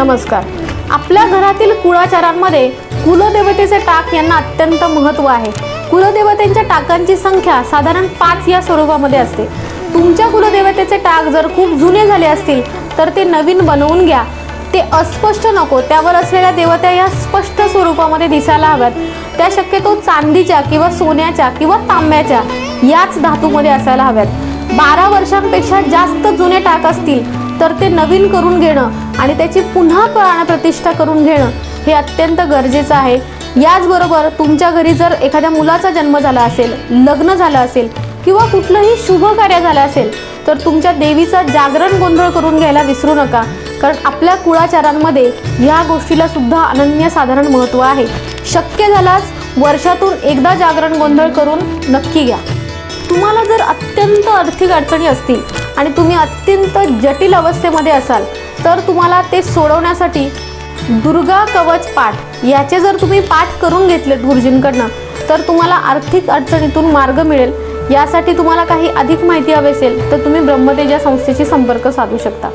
नमस्कार. आपल्या घरातील कुळाचारांमध्ये कुलदेवतेचे टाक यांना अत्यंत महत्त्व आहे. कुलदेवतेंच्या टाकांची संख्या साधारण पाच या स्वरूपामध्ये असते. तुमच्या कुलदेवतेचे टाक जर खूप जुने झाले असतील तर ते नवीन बनवून घ्या. ते अस्पष्ट नको त्यावर असलेल्या देवता या स्पष्ट स्वरूपामध्ये दिसायला हव्यात. त्या शक्यतो चांदीच्या किंवा सोन्याच्या किंवा तांब्याच्या याच धातूमध्ये असायला हव्यात. बारा वर्षांपेक्षा जास्त जुने टाक असतील तर ते नवीन करून घेणं आणि त्याची पुन्हा प्राणप्रतिष्ठा करून घेणं हे अत्यंत गरजेचं आहे. याचबरोबर तुमच्या घरी जर एखाद्या मुलाचा जन्म झाला असेल लग्न झालं असेल किंवा कुठलंही शुभ कार्य झालं असेल तर तुमच्या देवीचा जागरण गोंधळ करून घ्यायला विसरू नका. कारण आपल्या कुळाचारांमध्ये या गोष्टीला सुद्धा अनन्यसाधारण महत्त्व आहे. शक्य झाल्यास वर्षातून एकदा जागरण गोंधळ करून नक्की घ्या. तुम्हाला जर अत्यंत आर्थिक अडचणी असतील आणि तुम्ही अत्यंत जटिल अवस्थेमध्ये असाल तर तुम्हाला ते सोडवण्यासाठी दुर्गा कवच पाठ याचे जर तुम्ही पाठ करून घेतलेत गुरुजींकडनं तर तुम्हाला आर्थिक अडचणीतून मार्ग मिळेल. यासाठी तुम्हाला काही अधिक माहिती हवी असेल तर तुम्ही ब्रह्मतेजा संस्थेशी संपर्क साधू शकता.